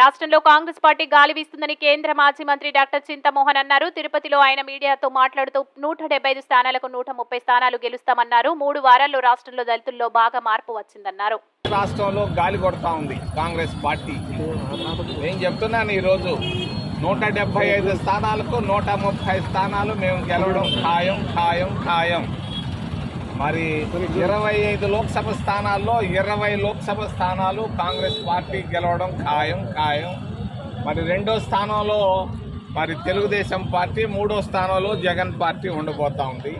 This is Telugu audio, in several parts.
రాష్ట్రంలో కాంగ్రెస్ పార్టీ గాలి వీస్తుందని కేంద్ర మాజీ మంత్రి డాక్టర్ చింతమోహన్ అన్నారు. తిరుపతిలో ఆయన మీడియాతో మాట్లాడుతూ నూట డెబ్బై ఐదు స్థానాలకు నూట ముప్పై స్థానాలు గెలుస్తామన్నారు. మూడు వారాల్లో రాష్ట్రంలో దళితుల్లో బాగా మార్పు వచ్చిందన్నారు. రాష్ట్రంలో గాలి కొడతా ఉంది కాంగ్రెస్ పార్టీ. నేను చెప్తున్నాను ఈరోజు నూట డెబ్బై ఐదు స్థానాలకు నూట ముప్పై స్థానాలు మేము గెలవడం ఖాయం ఖాయం ఖాయం. మరి ఇరవై ఐదు లోక్సభ స్థానాల్లో ఇరవై లోక్సభ స్థానాలు కాంగ్రెస్ పార్టీ గెలవడం ఖాయం ఖాయం. మరి రెండో స్థానంలో మరి తెలుగుదేశం పార్టీ మూడో స్థానంలో జగన్ పార్టీ ఉండబోతా ఉంది.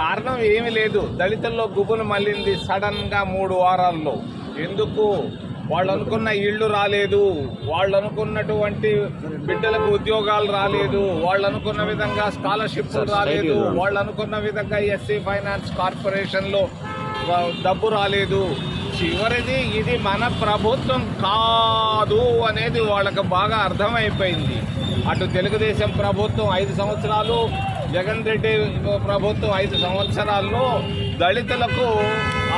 కారణం ఏమీ లేదు. దళితుల్లో గుబులు మళ్ళింది సడన్గా మూడు వారాల్లో. ఎందుకు? వాళ్ళు అనుకున్న ఇళ్ళు రాలేదు వాళ్ళు అనుకున్నటువంటి బిడ్డలకు ఉద్యోగాలు రాలేదు వాళ్ళు అనుకున్న విధంగా స్కాలర్షిప్లు రాలేదు వాళ్ళు అనుకున్న విధంగా ఎస్సీ ఫైనాన్స్ కార్పొరేషన్లో డబ్బు రాలేదు. చివరిది ఇది మన ప్రభుత్వం కాదు అనేది వాళ్ళకి బాగా అర్థమైపోయింది. అటు తెలుగుదేశం ప్రభుత్వం ఐదు సంవత్సరాలు జగన్ రెడ్డి ప్రభుత్వం ఐదు సంవత్సరాల్లో దళితులకు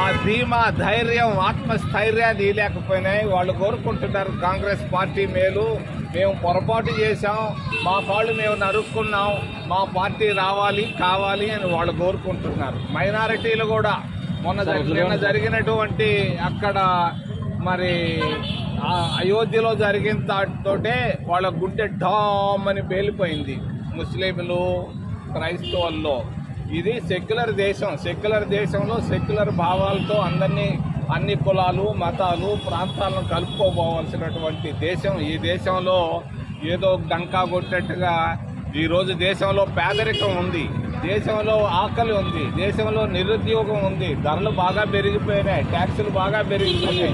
ఆ ధీమా ధైర్యం ఆత్మస్థైర్యాన్ని లేకపోయినాయి వాళ్ళు కోరుకుంటున్నారు కాంగ్రెస్ పార్టీ మేలు. మేము పొరపాటు చేశాం. మా కాళ్ళు మేము నరుక్కున్నాం. మా పార్టీ రావాలి కావాలి అని వాళ్ళు కోరుకుంటున్నారు. మైనారిటీలు కూడా మొన్న నిన్న జరిగినటువంటి అక్కడ మరి అయోధ్యలో జరిగిన తోటే వాళ్ళ గుండె డామ్ అని పేలిపోయింది. ముస్లింలు క్రైస్తవుల్లో. ఇది సెక్యులర్ దేశం. సెక్యులర్ దేశంలో సెక్యులర్ భావాలతో అందరినీ అన్ని కులాలు మతాలు ప్రాంతాలను కలుపుకోపోవాల్సినటువంటి దేశం. ఈ దేశంలో ఏదో డంకా కొట్టేట్టుగా ఈరోజు దేశంలో పేదరికం ఉంది. దేశంలో ఆకలి ఉంది. దేశంలో నిరుద్యోగం ఉంది. ధరలు బాగా పెరిగిపోయినాయి. ట్యాక్సులు బాగా పెరిగిపోయినాయి.